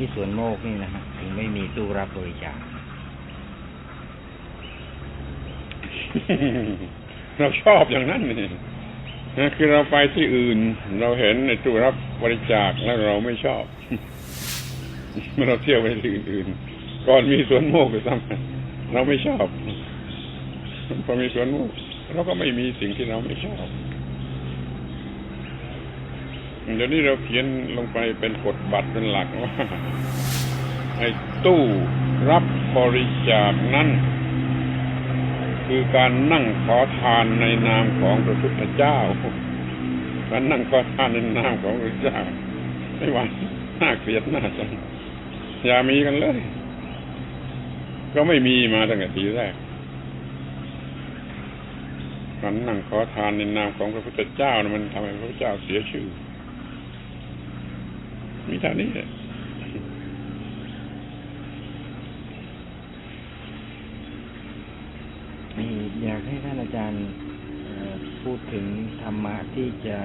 ที่สวนโมกนี่นะฮะถึงไม่มีตู้รับบริจาคเราชอบอย่างนั้นนี่นะคือเราไปที่อื่น เราเห็นในตู้รับบริจาคแล้วเราไม่ชอบเมื่อเราเที่ยวไปที่อื่นๆก่อนมีสวนโมกไปซ้ำเราไม่ชอบพอมีสวนโมกเราก็ไม่มีสิ่งที่เราไม่ชอบ เดี๋ยวนี้เราเขียนลงไปเป็นกฎบัตรเป็นหลักว่าไอ้ตู้รับบริจาคนั้นคือการนั่งขอทานในนามของพระพุทธเจ้า การนั่งขอทานในนามของพระเจ้าไม่หวานน่าเกลียดน่าจังอย่ามีกันเลย ก็ไม่มีมาตั้งแต่ทีแรกการนั่งขอทานในนามของพระพุทธเจ้านะมันทำให้พระพุทธเจ้าเสียชื่อ มีเท่านี้แหละมีอยากให้ท่านอาจารย์เอ่อพูดถึงธรรมะที่จะ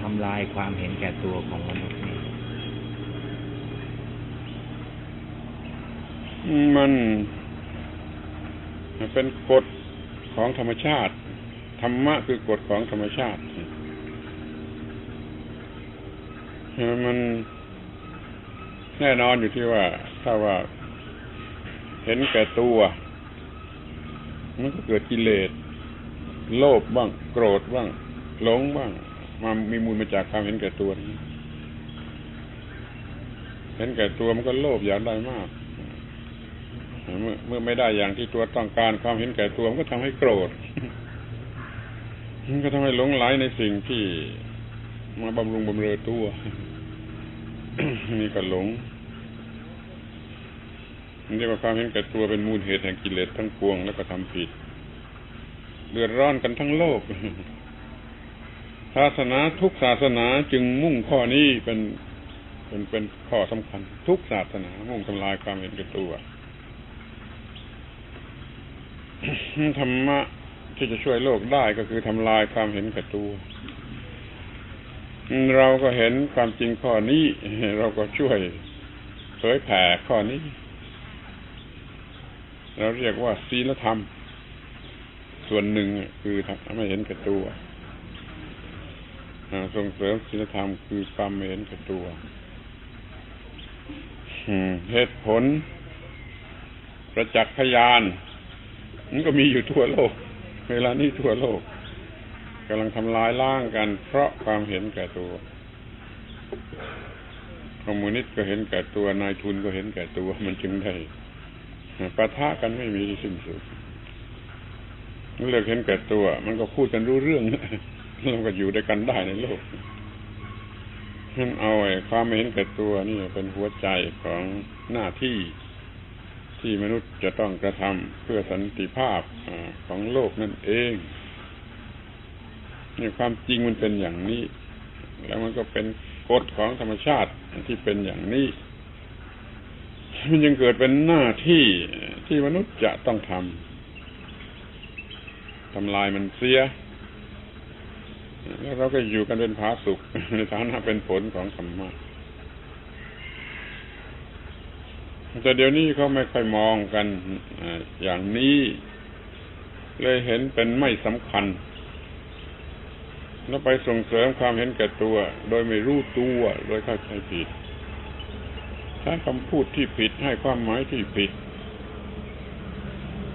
ทำลายความเห็นแก่ตัวของมนุษย์นี่มันเป็นกฎของธรรมชาติ ธรรมะคือกฎของธรรมชาติ มันแน่นอนอยู่ที่ว่า ถ้าว่า เห็นแก่ตัว มันก็เกิดกิเลสโลภบ้าง โกรธบ้าง หลงบ้างมามีมูลมาจากความเห็นแก่ตัวนี้เห็นแก่ตัวมันก็โลภอยากได้มาก เมื่อเมื่อไม่ได้อย่างที่ตัวต้องการความเห็นแก่ตัวมันก็ทำให้โกรธ มันก็ทำให้หลงไหลในสิ่งที่มาบำรุงบำเรอตัว นี่ก็หลงนเรียกว่าความเห็นแก่ตัวเป็นมูลเหตุแห่งกิเลสทั้งปวงแล้วก็ทำผิดเดือดร้อนกันทั้งโลก ศาสนาทุกศาสนาจึงมุ่งข้อนี้เป็นเป็นเป็นข้อสำคัญ ทุกศาสนามุ่งทำลายความเห็นแก่ตัวธรรมะที่จะช่วยโลกได้ก็คือทำลายความเห็นแก่ตัว เราก็เห็นความจริงข้อนี้ เราก็ช่วยเผยแผ่ข้อนี้ เราเรียกว่าศีลธรรม ส่วนหนึ่งคือทำให้เห็นแก่ตัวส่งเสริมศีลธรรมคือความเห็นแก่ตัวเหตุผล ประจักษ์พยานมันก็มีอยู่ทั่วโลก เวลานี้ทั่วโลก กำลังทำลายล้างกัน เพราะความเห็นแก่ตัวคอมมิวนิสต์ก็เห็นแก่ตัวนายทุนก็เห็นแก่ตัว มันจึงได้ปะทะกันไม่มีที่สิ้นสุดเลิกเห็นแก่ตัว มันก็พูดกันรู้เรื่องแล้วก็อยู่ด้วยกันได้ในโลกนั่นเอาไอ้ความเห็นแก่ตัวนี่เป็นหัวใจของหน้าที่ที่มนุษย์จะต้องกระทำเพื่อสันติภาพของโลกนั่นเอง นี่ความจริงมันเป็นอย่างนี้ แล้วมันก็เป็นกฎของธรรมชาติที่เป็นอย่างนี้ มันยังเกิดเป็นหน้าที่ที่มนุษย์จะต้องทำทำลายมันเสีย แล้วเราก็อยู่กันเป็นผาสุกในฐานะเป็นผลของธรรมะแต่เดี๋ยวนี้เขาไม่ค่อยมองกันอย่างนี้ เลยเห็นเป็นไม่สำคัญ แล้วไปส่งเสริมความเห็นแก่ตัว โดยไม่รู้ตัว โดยเข้าใจผิดใช้คำพูดที่ผิดให้ความหมายที่ผิด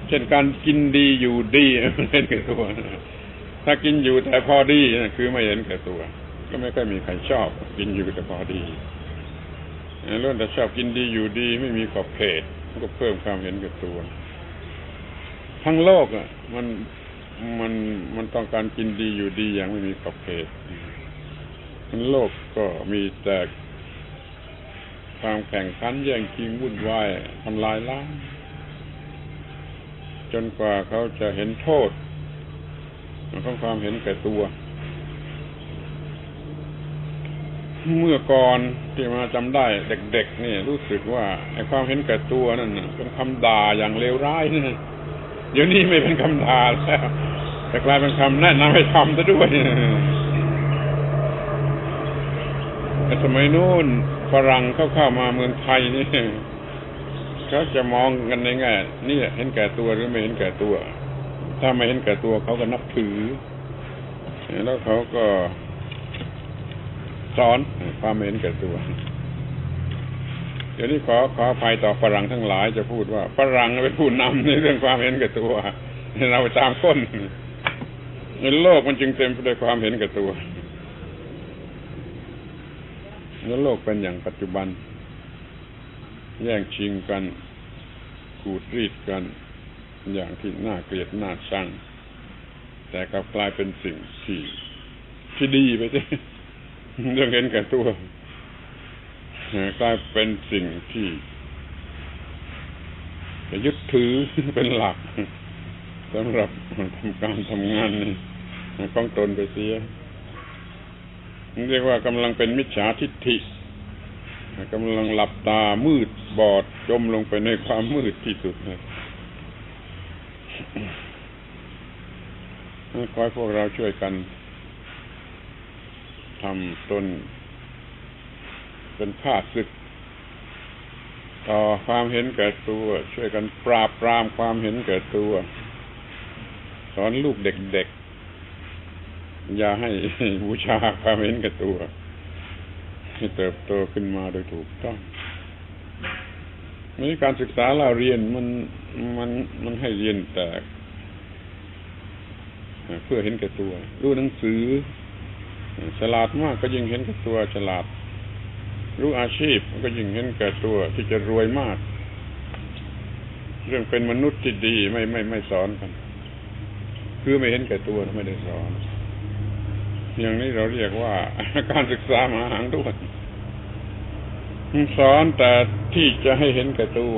เช่นการกินดีอยู่ดีเห็นแก่ตัว ถ้ากินอยู่แต่พอดีนะคือไม่เห็นแก่ตัว ก็ไม่ค่อยมีใครชอบ กินอยู่แต่พอดีเรื่องแต่ชอบกินดีอยู่ดี ไม่มีขอบเขตมันก็เพิ่มความเห็นแก่ตัว ทั้งโลกอะ มัน มันมันต้องการกินดีอยู่ดีอย่างไม่มีขอบเขตทั้งโลกก็มีแต่ความแข่งขันแย่งชิงวุ่นวายทำลายล้างจนกว่าเขาจะเห็นโทษของความเห็นแก่ตัว เมื่อก่อนที่มาจำได้ เด็กๆนี่รู้สึกว่าไอ้ความเห็นแก่ตัวนั่นเป็นคำด่าอย่างเลวร้ายนะ เดี๋ยวนี้ไม่เป็นคำด่าแล้วแต่กลายเป็นคำแนะนำให้ทำซะด้วยแต่สมัยโน้นฝรั่งเขาเข้ามาเมืองไทยนี่เขาจะมองกันในแง่นี่เห็นแก่ตัวหรือไม่เห็นแก่ตัว ถ้าไม่เห็นแก่ตัวเขาก็นับถือ แล้วเขาก็สอนความไม่เห็นแก่ตัว เดี๋ยวนี้ขอขออภัยต่อฝรั่งทั้งหลายจะพูดว่าฝรั่งเป็นผู้นำในเรื่องความเห็นแก่ตัวเราตามก้นในโลกมันจึงเต็มไปด้วยความเห็นแก่ตัวแล้วโลกเป็นอย่างปัจจุบัน แย่งชิงกันขูดรีดกัน อย่างที่น่าเกลียดน่าชังแต่กลับกลายเป็นสิ่งที่ที่ดีไปสิเรื่องเห็นแก่ตัว กลายเป็นสิ่งที่จะยึดถือเป็นหลักสำหรับทำการทำงานของตนไปเสียเรียกว่ากำลังเป็นมิจฉาทิฏฐิกำลังหลับตามืดบอดจมลงไปในความมืดที่สุดขอให้พวกเราช่วยกันทำตน เป็นข้าศึก ต่อความเห็นแก่ตัว ช่วยกันปราบปรามความเห็นแก่ตัว สอนลูกเด็กๆ อย่าให้บูชาความเห็นแก่ตัว ให้เติบโตขึ้นมาโดยถูกต้องนี่การศึกษาเราเรียนมันมันมันให้เรียนแต่เพื่อเห็นแก่ตัวรู้หนังสือ ฉลาดมากก็ยิ่งเห็นแก่ตัวฉลาด รู้อาชีพมันก็ยิ่งเห็นแก่ตัวที่จะรวยมาก เรื่องเป็นมนุษย์ที่ดีไม่ไม่ไม่สอนกัน คือไม่เห็นแก่ตัวไม่ได้สอน อย่างนี้เราเรียกว่าการศึกษามาหางด้วยสอนแต่ที่จะให้เห็นแก่ตัว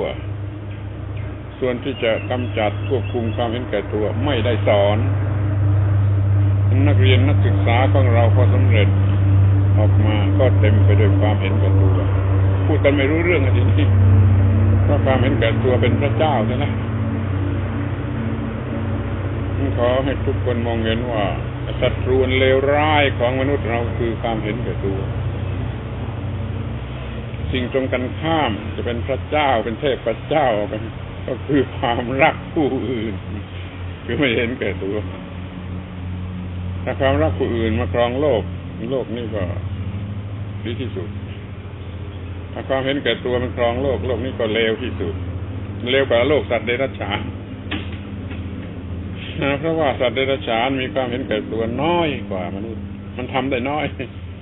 ส่วนที่จะกำจัดควบคุมความเห็นแก่ตัว ไม่ได้สอน นักเรียนนักศึกษาของเราพอสำเร็จ ออกมาก็เต็มไปด้วยความเห็นแก่ตัวพูดกันไม่รู้เรื่องอะทีนี้เพราะความเห็นแก่ตัวเป็นพระเจ้าใช่ไหมขอให้ทุกคนมองเห็นว่าศัตรูนเลวร้ายของมนุษย์เราคือความเห็นแก่ตัว สิ่งตรงกันข้ามจะเป็นพระเจ้าเป็นเทพพระเจ้าเป็นก็คือความรักผู้อื่น คือไม่เห็นแก่ตัวถ้าความรักผู้อื่นมาครองโลก โลกนี่ก็ ดีที่สุด ถ้าความเห็นแก่ตัวมันครองโลกโลกนี้ก็เลวที่สุดเลวกว่าโลกสัตว์เดรัจฉานเพราะว่าสัตว์เดรัจฉานมีความเห็นแก่ตัวน้อยกว่ามนุษย์ มันทำได้น้อย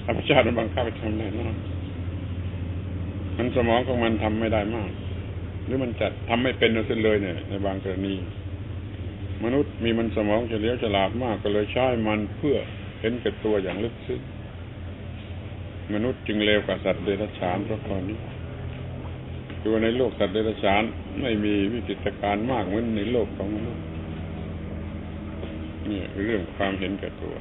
ธรรมชาติมันบังคับให้ทำได้น้อยมันสมองของมันทำไม่ได้มาก หรือมันจัดทำไม่เป็นเอาเส้นเลยเนี่ย ในบางกรณี มนุษย์มีมันสมองเฉลียวฉลาดมากก็เลยใช้มันเพื่อเห็นแก่ตัวอย่างลึกซึ้ง มนุษย์จึงเลวกว่าสัตว์เดรัจฉานเพราะข้อนี้ตัวในโลกสัตว์เดรัจฉานไม่มีวิจิตการมากเหมือนในโลกของมนุษย์นี่เรื่องความเห็นแก่ตัว